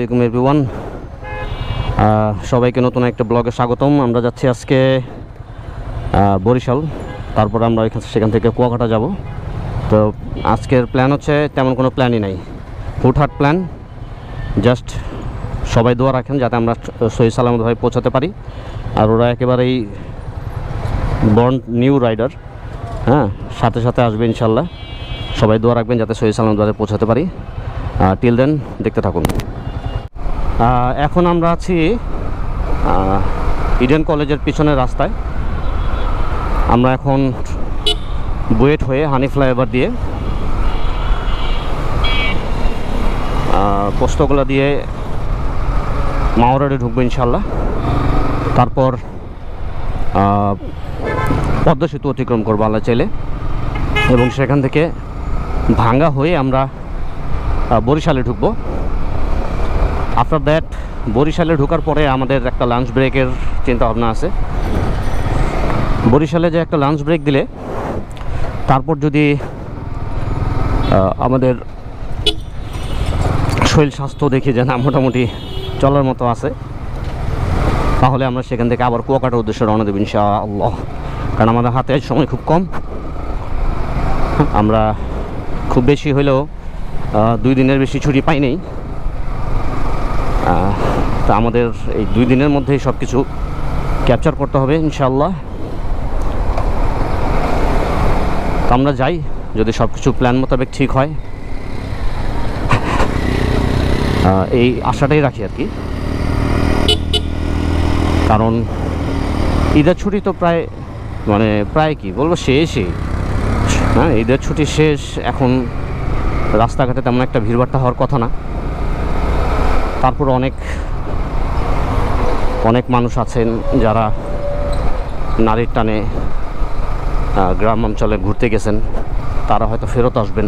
আসসালামু আলাইকুম এভরিওয়ান সবাইকে নতুন একটা ব্লগে স্বাগতম। আমরা যাচ্ছি আজকে বরিশাল। তারপর আমরা এখান সেখান থেকে কুয়াকাটা যাব। তো আজকের প্ল্যান হচ্ছে, তেমন কোনো প্ল্যানই নাই। হুটহাট প্ল্যান জাস্ট সবাই দোয়া রাখেন যাতে আমরা সহি সালামতভাবে পৌঁছাতে পারি। আর ওরা একেবারেই বর্ন নিউ রাইডার হ্যাঁ সাথে সাথে আসবে ইনশাল্লাহ সবাই দোয়া রাখবেন যাতে সহি সালামতভাবে পৌঁছাতে পারি। টিল দেন দেখতে থাকুন। এখন আমরা আছি ইডেন কলেজের পিছনের রাস্তায়। আমরা এখন বুয়েট হয়ে হানি ফ্লাইওভার দিয়ে পোস্তগোলা দিয়ে মাওরাডে ঢুকবো ইনশাল্লাহ তারপর পদ্মা সেতু অতিক্রম করব আল্লাহ চাইলে। এবং সেখান থেকে ভাঙ্গা হয়ে আমরা বরিশালে ঢুকবো। আফটার দ্যাট বরিশালে ঢোকার পরে আমাদের একটা লাঞ্চ ব্রেকের চিন্তা ভাবনা আছে। বরিশালে যে একটা লাঞ্চ ব্রেক দিলে তারপর যদি আমাদের শরীর স্বাস্থ্য দেখি যে না মোটামুটি চলার মতো আছে তাহলে আমরা সেখান থেকে আবার কুয়াকাটার উদ্দেশ্যে রওনা দেব ইনশাআল্লাহ। কারণ আমাদের হাতে সময় খুব কম। আমরা খুব বেশি হলেও দুই দিনের বেশি ছুটি পাই নেই। আহ, তা আমাদের এই দুই দিনের মধ্যেই সব কিছু ক্যাপচার করতে হবে ইনশাল্লাহ তো আমরা যাই, যদি সব কিছু প্ল্যান মোতাবেক ঠিক হয়। এই আশাটাই রাখি আর কি। কারণ ঈদের ছুটি তো প্রায় মানে প্রায় কি বলব, শেষই। হ্যাঁ ঈদের ছুটি শেষ, এখন রাস্তাঘাটে তেমন একটা ভিড়ভাট্টা হওয়ার কথা না। তারপর অনেক অনেক মানুষ আছেন যারা নারীর টানে গ্রাম অঞ্চলে ঘুরতে গেছেন। তারা হয়তো ফেরত আসবেন।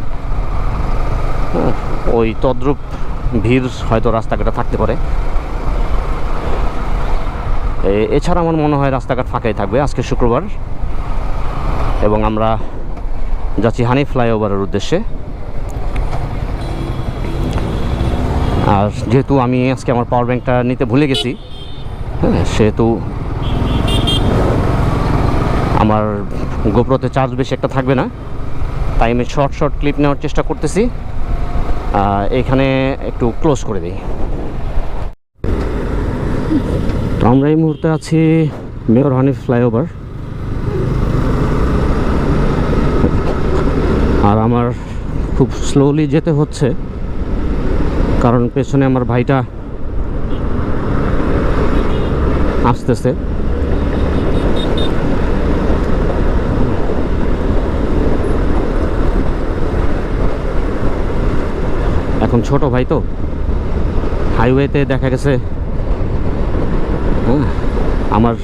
হ্যাঁ, ওই তদ্রূপ ভিড় হয়তো রাস্তাঘাটে থাকতে পারে। এছাড়া আমার মনে হয় রাস্তাঘাট ফাঁকাই থাকবে আজকে শুক্রবার। এবং আমরা যাচ্ছি হানি ফ্লাইওভারের উদ্দেশ্যে। আর যেহেতু আমি আজকে আমার পাওয়ার ব্যাংকটা নিতে ভুলে গেছি হ্যাঁ সেহেতু আমার গোপ্রতে চার্জ বেশি একটা থাকবে না। তাই আমি শর্ট শর্ট ক্লিপ নেওয়ার চেষ্টা করতেছি। এখানে একটু ক্লোজ করে দিই। তো আমরা এই মুহূর্তে আছি মেয়র হানিফ ফ্লাইওভার। আর আমার খুব স্লোলি যেতে হচ্ছে। কারণ পেছনে আমার ভাইটা আসতেছে। এখন ছোট ভাই তো। হাইওয়েতে দেখা গেছে হ্যাঁ, আমার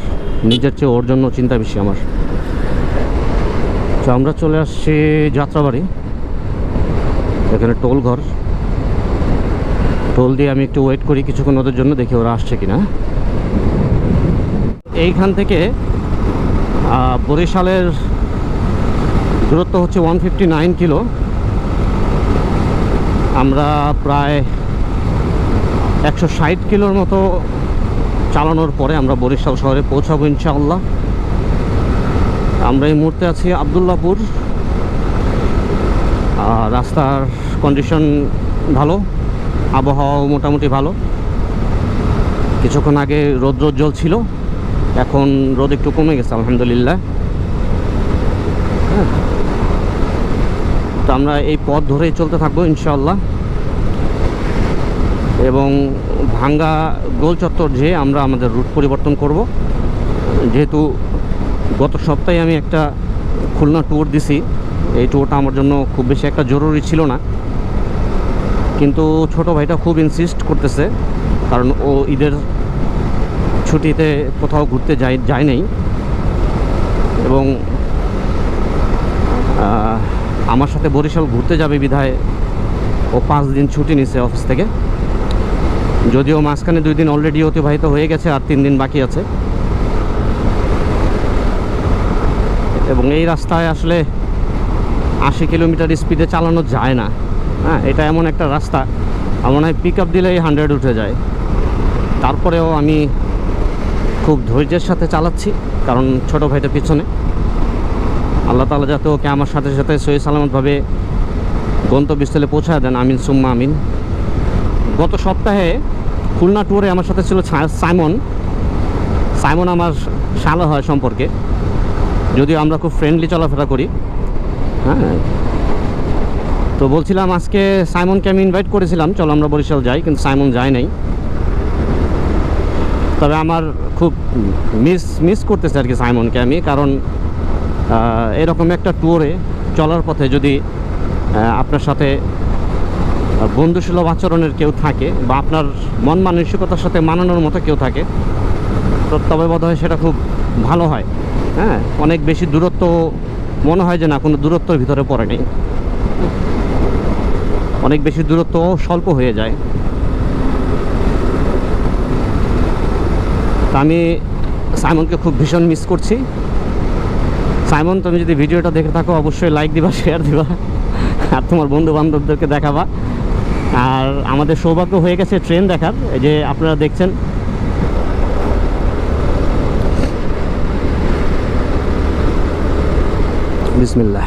নিজের চেয়ে ওর জন্য চিন্তা বেশি আমার। তো আমরা চলে আসছি যাত্রাবাড়ি। এখানে টোল ঘর টোল দিয়ে আমি একটু ওয়েট করি, কিছুক্ষণ ওদের জন্য দেখি ওরা আসছে কিনা। এইখান থেকে বরিশালের দূরত্ব হচ্ছে ওয়ান ফিফটি নাইন কিলো। আমরা প্রায় একশো ষাট কিলোর মতো চালানোর পরে আমরা বরিশাল শহরে পৌঁছাবো ইনশাআল্লাহ। আমরা এই মুহূর্তে আছি আবদুল্লাপুর। রাস্তার কন্ডিশন ভালো। আবহাওয়াও মোটামুটি ভালো। কিছুক্ষণ আগে রোদ রোজ্জ্বল ছিল, এখন রোদ একটু কমে গেছে, আলহামদুলিল্লাহ। হ্যাঁ। তো আমরা এই পথ ধরেই চলতে থাকব, ইনশাআল্লাহ। এবং ভাঙ্গা গোল চত্বর যেয়ে আমরা আমাদের রুট পরিবর্তন করব। যেহেতু গত সপ্তাহে আমি একটা খুলনা ট্যুর দিছি, এই ট্যুরটা আমার জন্য খুব বেশি একটা জরুরি ছিল না। কিন্তু ছোট ভাইটা খুব ইনসিস্ট করতেছে, কারণ ও ঈদের ছুটিতে কোথাও ঘুরতে যাই, যায় নাই। এবং আমার সাথে বরিশাল ঘুরতে যাবে বিধায় ও পাঁচ দিন ছুটি নিছে অফিস থেকে। যদিও মাঝখানে দুই দিন অলরেডি অতিবাহিত হয়ে গেছে, আর তিন দিন বাকি আছে। এবং এই রাস্তায় আসলে আশি কিলোমিটার স্পিডে চালানো যায় না। হ্যাঁ এটা এমন একটা রাস্তা। আমার মনে হয় পিক আপ দিলেই হান্ড্রেড উঠে যায়। তারপরেও আমি খুব ধৈর্যের সাথে চালাচ্ছি, কারণ ছোট ভাইটা পিছনে। আল্লাহ তালা যাতে ওকে আমার সাথে সাথে সহি সালামতভাবে গন্তব্যস্থলে পৌঁছায় দেন, আমিন সুম্মা আমিন। গত সপ্তাহে খুলনা ট্যুরে আমার সাথে ছিল সাইমন। সাইমন আমার শালা হয় সম্পর্কে। যদিও আমরা খুব ফ্রেন্ডলি চলাফেরা করি। হ্যাঁ তো বলছিলাম আজকে সাইমনকে আমি ইনভাইট করেছিলাম। চলো আমরা বরিশাল যাই, কিন্তু সাইমন যায় নাই। তবে আমার খুব মিস মিস করতেছে আর কি সাইমনকে আমি, কারণ এরকম একটা ট্যুরে চলার পথে যদি আপনার সাথে বন্ধুসুলভ আচরণের কেউ থাকে বা আপনার মন মানসিকতার সাথে মানানোর মতো কেউ থাকে, তো তবে বোধ হয় সেটা খুব ভালো হয়। হ্যাঁ অনেক বেশি দূরত্ব মনে হয় যে না, কোনো দূরত্বর ভিতরে পড়ে নেই। অনেক বেশি দূরত্ব স্বল্প হয়ে যায়। তা আমি সাইমনকে খুব ভীষণ মিস করছি। সাইমন, তুমি যদি ভিডিওটা দেখে থাকো, অবশ্যই লাইক দিবা শেয়ার দিবা, আর তোমার বন্ধু বান্ধবদেরকে দেখাবা। আর আমাদের সৌভাগ্য হয়ে গেছে ট্রেন দেখার, এই যে আপনারা দেখছেন। বিসমিল্লাহ।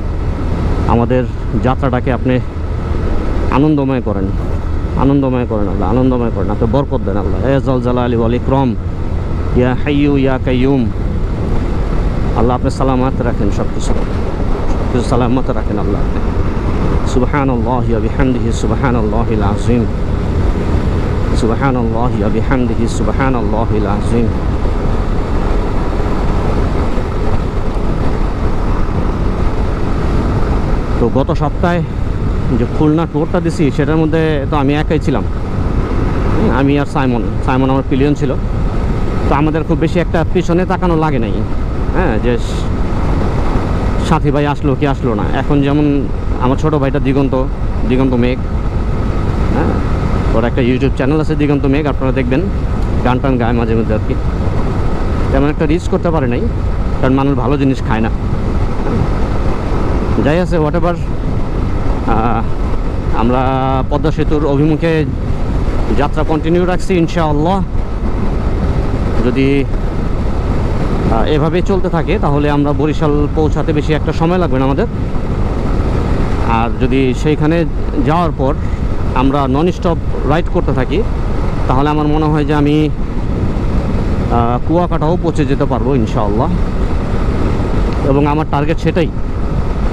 আমাদের যাত্রাটাকে আপনি আনন্দময় করেন। আনন্দময় করেন আল্লাহ, আনন্দময় করেন। আপনি বরকত দেন আল্লাহ। এ জল জালা আলী আলী ক্রম ইয়া হাইয়ু ইয়া কাইয়ুম আল্লাহ আপনি সালামাত রাখেন সব কিছু সব কিছু সালামত রাখেন আল্লাহ আপনি। সুবহান আল্লাহ বিহামদিহি সুবহান আল্লাহ আজিম সুবহান আল্লাহ বিহামদিহি সুবহান আল্লাহ আজিম তো গত সপ্তাহে যে খুলনা ট্যুরটা দিছি, সেটার মধ্যে তো আমি একাই ছিলাম। আমি আর সাইমন সাইমন আমার পিলিয়ন ছিল। তো আমাদের খুব বেশি একটা পিছনে তাকানো লাগে নাই। হ্যাঁ যে সাথী ভাই আসলো কি আসলো না। এখন যেমন আমার ছোট ভাইটা দিগন্ত দিগন্ত মেঘ। হ্যাঁ ওর একটা ইউটিউব চ্যানেল আছে, দিগন্ত মেঘ, আপনারা দেখবেন। গান টান গায় মাঝে মধ্যে আর কি। তেমন একটা রিচ করতে পারে নাই, কারণ মানুষ ভালো জিনিস খায় না। যাই আছে হোয়াট আমরা পদ্মা সেতুর অভিমুখে যাত্রা কন্টিনিউ রাখছি, ইনশাআল্লাহ। যদি এভাবে চলতে থাকে, তাহলে আমরা বরিশাল পৌঁছাতে বেশি একটা সময় লাগবে না আমাদের। আর যদি সেইখানে যাওয়ার পর আমরা নন স্টপ রাইড করতে থাকি, তাহলে আমার মনে হয় যে আমি কুয়াকাটাও পৌঁছে যেতে পারব, ইনশাআল্লাহ। এবং আমার টার্গেট সেটাই।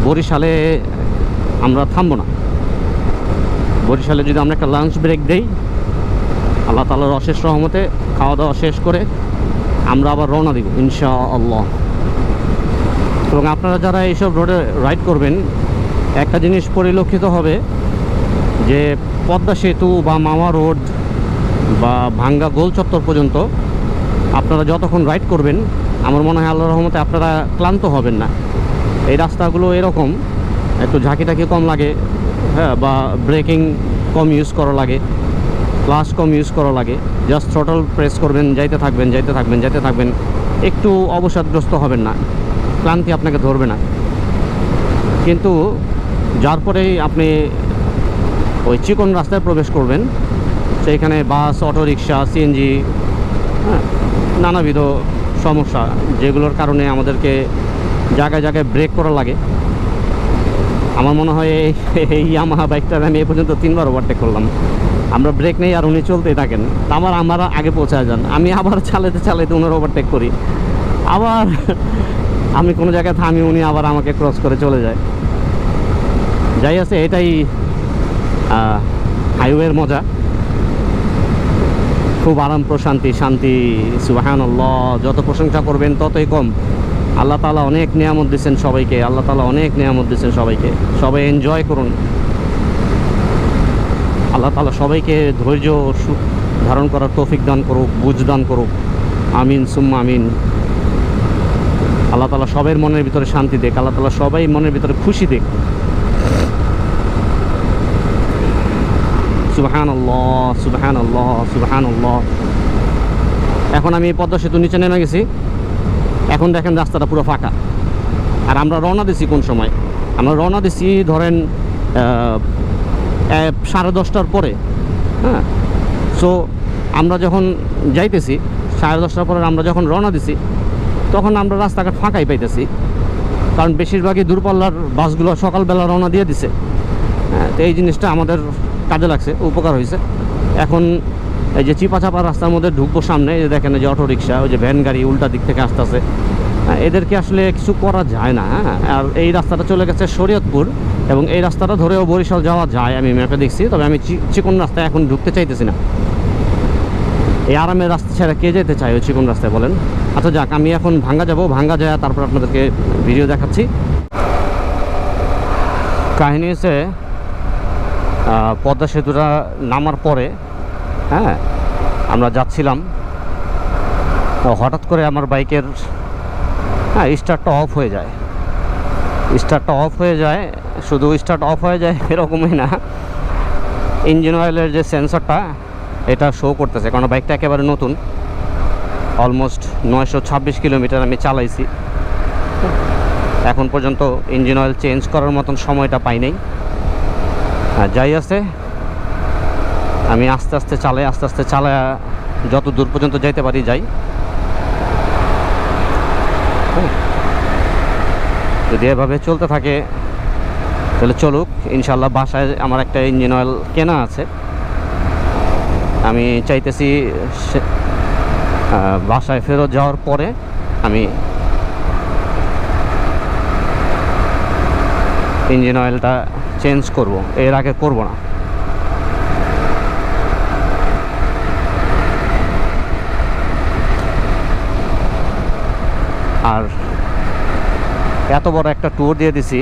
বরিশালে আমরা থামবো না। বরিশালে যদি আমরা একটা লাঞ্চ ব্রেক দেই, আল্লাহ তালার অশেষ রহমতে খাওয়া দাওয়া শেষ করে আমরা আবার রওনা দিব ইনশা আল্লাহ এবং আপনারা যারা এইসব রোডে রাইড করবেন, একটা জিনিস পরিলক্ষিত হবে যে পদ্মা সেতু বা মামা রোড বা ভাঙ্গা গোল চত্বর পর্যন্ত আপনারা যতক্ষণ রাইড করবেন, আমার মনে হয় আল্লাহ রহমতে আপনারা ক্লান্ত হবেন না। এই রাস্তাগুলো এরকম, একটু ঝাঁকি টাকি কম লাগে হ্যাঁ বা ব্রেকিং কম ইউজ করা লাগে ক্লাস কম ইউজ করা লাগে জাস্ট থ্রটল প্রেস করবেন, যাইতে থাকবেন যাইতে থাকবেন যাইতে থাকবেন, একটু অবসাদগ্রস্ত হবেন না, ক্লান্তি আপনাকে ধরবে না। কিন্তু যার পরেই আপনি ওই চিকন রাস্তায় প্রবেশ করবেন, সেইখানে বাস অটো রিক্সা সিএনজি হ্যাঁ নানাবিধ সমস্যা, যেগুলোর কারণে আমাদেরকে জায়গায় জায়গায় ব্রেক করা লাগে। আমার মনে হয় এই ইয়ামাহা বাইকটার আমি এ পর্যন্ত তিনবার ওভারটেক করলাম। আমরা ব্রেক নেই আর উনি চলতেই থাকেন। আমার আমার আগে পৌঁছায় যান। আমি আবার চালাতে চালাতে উনার ওভারটেক করি। আবার আমি কোনো জায়গায় থামি, উনি আবার আমাকে ক্রস করে চলে যায়। যাই আছে, এটাই হাইওয়ের মজা। খুব আরাম, প্রশান্তি, শান্তি সুবাহান যত প্রশংসা করবেন, ততই কম। আল্লাহ তালা অনেক নিয়ামত দিচ্ছেন সবাইকে, আল্লাহ তালা অনেক নিয়ামত দিচ্ছেন সবাইকে। সবাই এনজয় করুন। আল্লাহ তালা সবাইকে ধৈর্য ধারণ করার তৌফিক দান করুক, বুঝ দান করুক। আমিন, সুম্মা আমিন। আল্লাহ তালা সবাই মনের ভিতরে শান্তি দেখ, আল্লাহ তালা সবাই মনের ভিতরে খুশি দেখ। সুবাহান আল্লাহ সুবাহান আল্লাহ সুবাহান আল্লাহ এখন আমি পদ্মা সেতু নিচে নেমে গেছি। এখন দেখেন রাস্তাটা পুরো ফাঁকা। আর আমরা রওনা দিছি কোন সময়? আমরা রওনা দিছি ধরেন সাড়ে দশটার পরে হ্যাঁ? সো আমরা যখন যাইতেছি, সাড়ে দশটার পরে আমরা যখন রওনা দিছি, তখন আমরা রাস্তাঘাট ফাঁকাই পাইতেছি। কারণ বেশিরভাগই দূরপাল্লার বাসগুলো সকালবেলা রওনা দিয়ে দিছে। হ্যাঁ তো এই জিনিসটা আমাদের কাজে লাগছে, উপকার হয়েছে এখন এই যে চিপা চাপা রাস্তার মধ্যে ঢুকবো সামনে, এই যে দেখেন যে অটো রিক্সা ওই যে ভ্যান গাড়ি উল্টা দিক থেকে আসতেছে। এদেরকে আসলে কিছু করা যায় না হ্যাঁ? আর এই রাস্তাটা চলে গেছে শরীয়তপুর, এবং এই রাস্তাটা ধরেও বরিশাল যাওয়া যায়, আমি ম্যাপে দেখছি, তবে আমি চিকন রাস্তায় এখন ঢুকতে চাইতেছি না। এই আরামের রাস্তা ছাড়া কে যেতে চায় ওই চিকন রাস্তায়, বলেন? আচ্ছা যাক, আমি এখন ভাঙ্গা যাব, ভাঙ্গা যায় তারপর আপনাদেরকে ভিডিও দেখাচ্ছি। কাহিনী হচ্ছে পদ্মা সেতুটা নামার পরে হ্যাঁ আমরা যাচ্ছিলাম। হঠাৎ করে আমার বাইকের হ্যাঁ স্টার্টটা অফ হয়ে যায়। স্টার্টটা অফ হয়ে যায়, শুধু স্টার্ট অফ হয়ে যায় এরকমই না। ইঞ্জিন অয়েলের যে সেন্সরটা, এটা শো করতেছে, কারণ বাইকটা একেবারে নতুন। অলমোস্ট নয়শো ছাব্বিশ কিলোমিটার আমি চালাইছি। এখন পর্যন্ত ইঞ্জিন অয়েল চেঞ্জ করার মতন সময়টা পাই নাই। যাই আছে আমি আস্তে আস্তে চালাই, আস্তে আস্তে চালাই, যত দূর পর্যন্ত যাইতে পারি যাই। যদি এভাবে চলতে থাকে, তাহলে চলুক। ইনশাল্লাহ বাসায় আমার একটা ইঞ্জিন অয়েল কেনা আছে। আমি চাইতেছি বাসায় ফেরত যাওয়ার পরে আমি ইঞ্জিন অয়েলটা চেঞ্জ করব। এর আগে করব না। আর এত বড় একটা ট্যুর দিয়ে দিছি।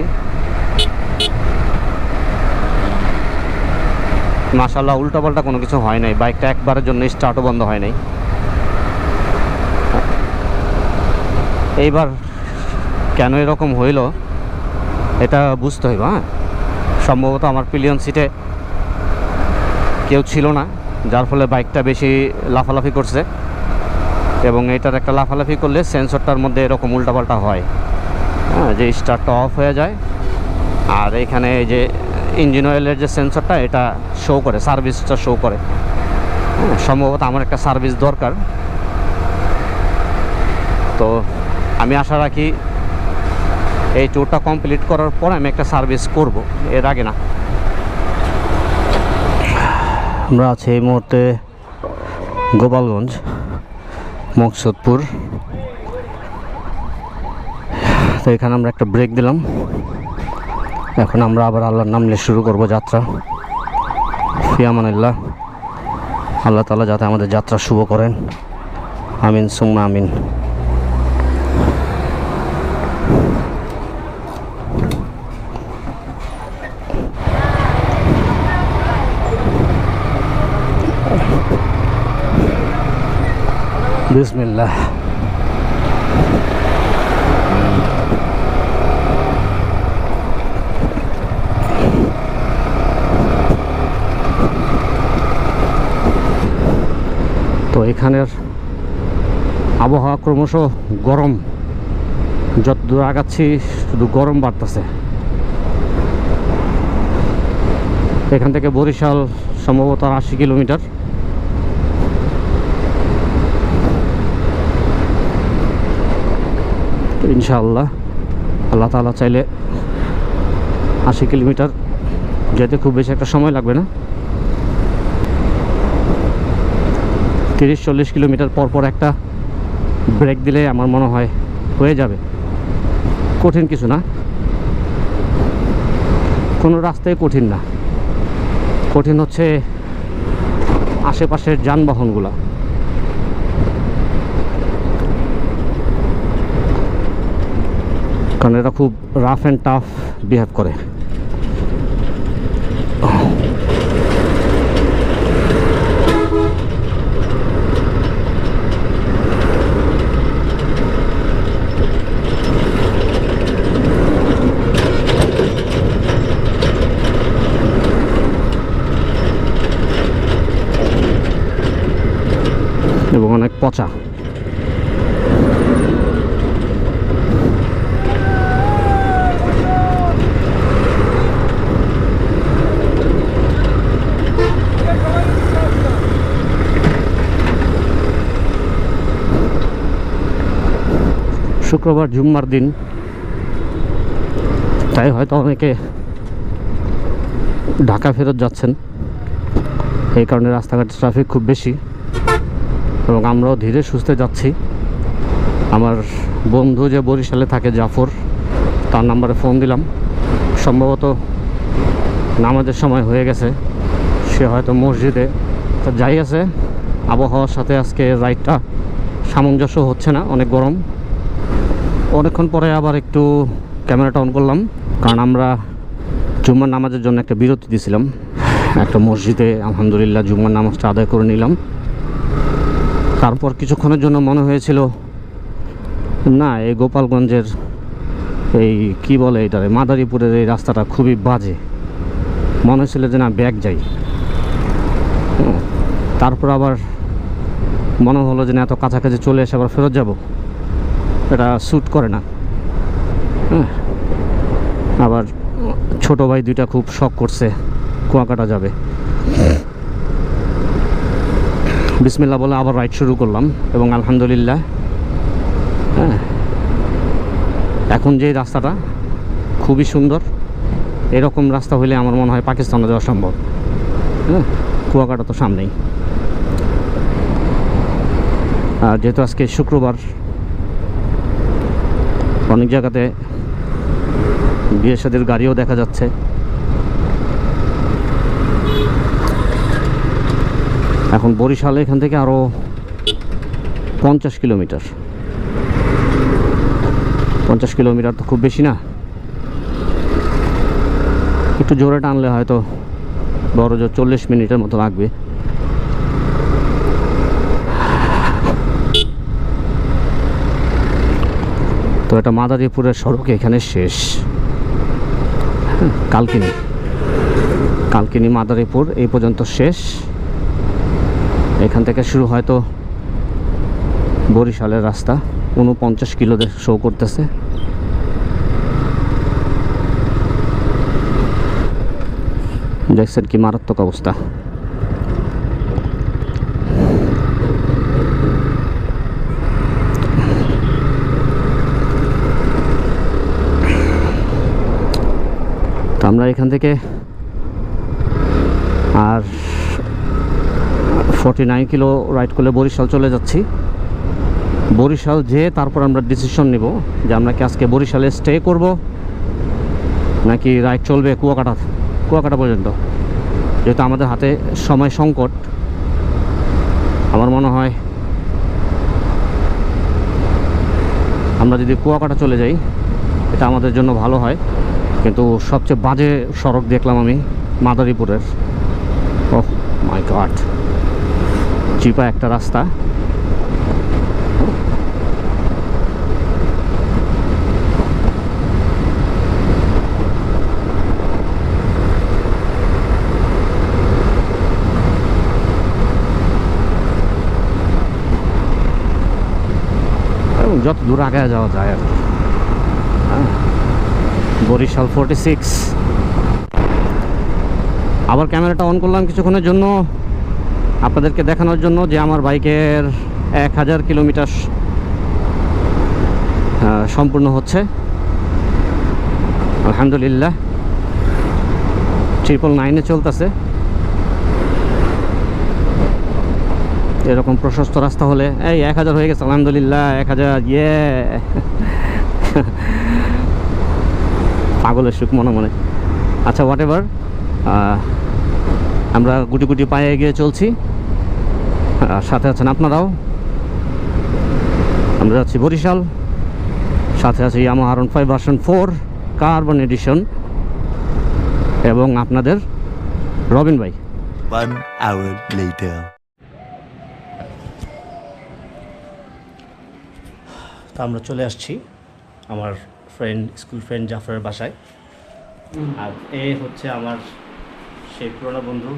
মাশাল্লাহ উল্টাপাল্টা কোনো কিছু হয় নাই। বাইকটা একবারের জন্য স্টার্টও বন্ধ হয় নাই। এইবার কেন এরকম হইল, এটা বুঝতে হইব হ্যাঁ? সম্ভবত আমার পিলিয়ন সিটে কেউ ছিল না, যার ফলে বাইকটা বেশি লাফালাফি করছে। এবং এটার একটা লাফালাফি করলে সেন্সরটার মধ্যে এরকম উল্টাপাল্টা হয়। হ্যাঁ যে স্টার্টটা অফ হয়ে যায়। আর এখানে এই যে ইঞ্জিন অয়েলের যে সেন্সরটা এটা শো করে সার্ভিসটা শো করে। হ্যাঁ, সম্ভবত আমার একটা সার্ভিস দরকার। তো আমি আশা রাখি এই ট্যুরটা কমপ্লিট করার পর আমি একটা সার্ভিস করব এর আগে না। আমরা আছি এই মুহূর্তে গোপালগঞ্জ। মকসুদপুর। তো এখানে আমরা একটা ব্রেক দিলাম। এখন আমরা আবার আল্লাহর নাম নিয়ে শুরু করব যাত্রা। ফিয়ামানিল্লাহ আল্লাহ তালা যাতে আমাদের যাত্রা শুভ করেন। আমিন, সুম্মা আমিন। বিসমিল্লাহ। তো এখানের আবহাওয়া ক্রমশ গরম। যত দূর আগাচ্ছি, শুধু গরম বাড়তেছে। এখান থেকে বরিশাল সম্ভবত আশি কিলোমিটার। ইনশাআল্লাহ। আল্লাহ তাআলা চাইলে আশি কিলোমিটার যেতে খুব বেশি একটা সময় লাগবে না। তিরিশ, চল্লিশ কিলোমিটার পর পর একটা ব্রেক দিলে আমার মনে হয় হয়ে যাবে। কঠিন কিছু না। কোনো রাস্তায় কঠিন না। কঠিন হচ্ছে আশেপাশের যানবাহনগুলা। কারণ এটা খুব রাফ অ্যান্ড টাফ বিহেভ করে। এবং অনেক পচা। শুক্রবার, জুম্মার দিন। তাই হয়তো অনেকে ঢাকা ফেরত যাচ্ছেন। এই কারণে রাস্তাঘাটে ট্রাফিক খুব বেশি এবং আমরাও ধীরে সুস্থে যাচ্ছি। আমার বন্ধু যে বরিশালে থাকে, জাফর, তার নাম্বারে ফোন দিলাম। সম্ভবত নামাজের সময় হয়ে গেছে। সে হয়তো মসজিদে তো যাই আছে। আবহাওয়ার সাথে আজকে রাইডটা সামঞ্জস্য হচ্ছে না, অনেক গরম। অনেকক্ষণ পরে আবার একটু ক্যামেরাটা অন করলাম, কারণ আমরা জুম্মার নামাজের জন্য একটা বিরতি দিয়েছিলাম একটা মসজিদে আলহামদুলিল্লাহ জুম্মার নামাজটা আদায় করে নিলাম। তারপর কিছুক্ষণের জন্য মনে হয়েছিল, না, এই গোপালগঞ্জের এই কি বলে এটারে, মাদারীপুরের এই রাস্তাটা খুবই বাজে। মনে হয়েছিল যে না, ব্যাগ যাই। তারপর আবার মনে হলো যে না, এত কাছাকাছি চলে এসে আবার ফেরত যাব। এটা স্যুট করে না। হ্যাঁ আবার ছোট ভাই দুইটা খুব শখ করছে কুয়াকাটা যাবে। বিসমিল্লা বলে আবার রাইড শুরু করলাম এবং আলহামদুলিল্লাহ হ্যাঁ। এখন যে রাস্তাটা খুবই সুন্দর, এরকম রাস্তা হইলে আমার মনে হয় পাকিস্তানে যাওয়া সম্ভব। হ্যাঁ কুয়াকাটা তো সামনেই। আর যেহেতু আজকে শুক্রবার অনেক জায়গাতে বিয়ে সাদের গাড়িও দেখা যাচ্ছে। এখন বরিশালে এখান থেকে আরও পঞ্চাশ কিলোমিটার। পঞ্চাশ কিলোমিটার তো খুব বেশি না। একটু জোরে টানলে হয়তো বড় জোর চল্লিশ মিনিটের মতো লাগবে। এটা মাদারীপুরের সড়ক এখানে শেষ। কালকিনি। কালকিনি, মাদারীপুর, এই পর্যন্ত শেষ। এখান থেকে শুরু হয়তো বরিশালের রাস্তা। উনপঞ্চাশ কিলো শো করতেছে। দেখছেন কি মারাত্মক অবস্থা। আমরা এখান থেকে আর ফর্টি নাইন কিলো রাইড করলে বরিশাল চলে যাচ্ছি। বরিশাল যেয়ে তারপর আমরা ডিসিশন নিব যে আমরা কি আজকে বরিশালে স্টে করব নাকি রাইড চলবে কুয়াকাটা কুয়াকাটা পর্যন্ত। যেহেতু আমাদের হাতে সময় সংকট, আমার মনে হয় আমরা যদি কুয়াকাটা চলে যাই, এটা আমাদের জন্য ভালো হয়। কিন্তু সবচেয়ে বাজে সড়ক দেখলাম আমি মাদারীপুরের। Oh my god. চিপা একটা রাস্তা। যত দূর আগে যাওয়া যায় আর কি। বরিশাল ফোরটি সিক্স আবার ক্যামেরাটা অন করলাম কিছুক্ষণের জন্য। আপনাদেরকে দেখানোর জন্য যে আমার বাইকের এক হাজার কিলোমিটার সম্পূর্ণ হচ্ছে। আলহামদুলিল্লাহ। ট্রিপল নাইনে চলতেছে। এরকম প্রশস্ত রাস্তা হলে, এই এক হাজার হয়ে গেছে, আলহামদুলিল্লাহ, এক হাজার ইয়ে পাগলের সুখ মনে মনে। আচ্ছা হোয়াট এভার আমরা গুটি গুটি পায়ে এগিয়ে চলছি। আর সাথে আছেন আপনারাও। আমরা যাচ্ছি বরিশাল। সাথে আছে Yamaha আরন five version four carbon edition এবং আপনাদের রবিন ভাই। তা আমরা চলে আসছি আমার ফ্রেন্ড স্কুল ফ্রেন্ড জাফরের বাসায়। আর এ হচ্ছে আমার সেই পুরনো বন্ধু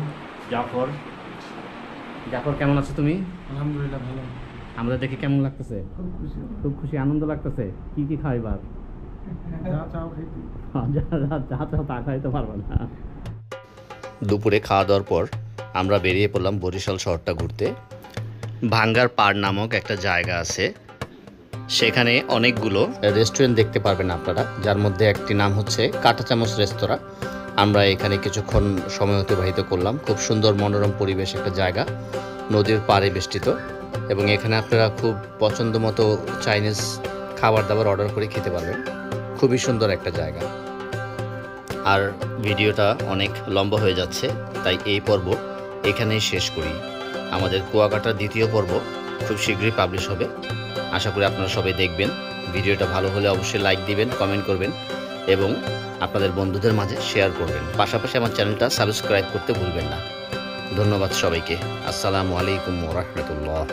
জাফর। জাফর কেমন আছো তুমি? আলহামদুলিল্লাহ ভালো। আমরা দেখে কেমন লাগতেছে? খুব খুশি। খুব খুশি আনন্দ লাগতেছে? কি কি খাইবার যা যা যা যা চাও তা খাইতে পারবে না। দুপুরে খাওয়া দাওয়ার পর আমরা বেরিয়ে পড়লাম বরিশাল শহরটা ঘুরতে। ভাঙ্গার পাড় নামক একটা জায়গা আছে। সেখানে অনেকগুলো রেস্টুরেন্ট দেখতে পারবেন আপনারা, যার মধ্যে একটি নাম হচ্ছে কাঁটা চামচ রেস্তোরাঁ। আমরা এখানে কিছুক্ষণ সময় অতিবাহিত করলাম। খুব সুন্দর মনোরম পরিবেশ একটা জায়গা, নদীর পাড়ে বেষ্টিত এবং এখানে আপনারা খুব পছন্দ মতো চাইনিজ খাবার দাবার অর্ডার করে খেতে পারবেন। খুবই সুন্দর একটা জায়গা। আর ভিডিওটা অনেক লম্বা হয়ে যাচ্ছে, তাই এই পর্ব এখানেই শেষ করি। আমাদের কুয়াকাটার দ্বিতীয় পর্ব খুব শীঘ্রই পাবলিশ হবে। আশা করি আপনারা সবাই দেখবেন। ভিডিওটা ভালো হলে অবশ্যই লাইক দিবেন কমেন্ট করবেন এবং আপনাদের বন্ধুদের মাঝে শেয়ার করবেন। পাশাপাশি আমার চ্যানেলটা সাবস্ক্রাইব করতে ভুলবেন না। ধন্যবাদ সবাইকে। আসসালামু আলাইকুম রহমতুল্লাহ।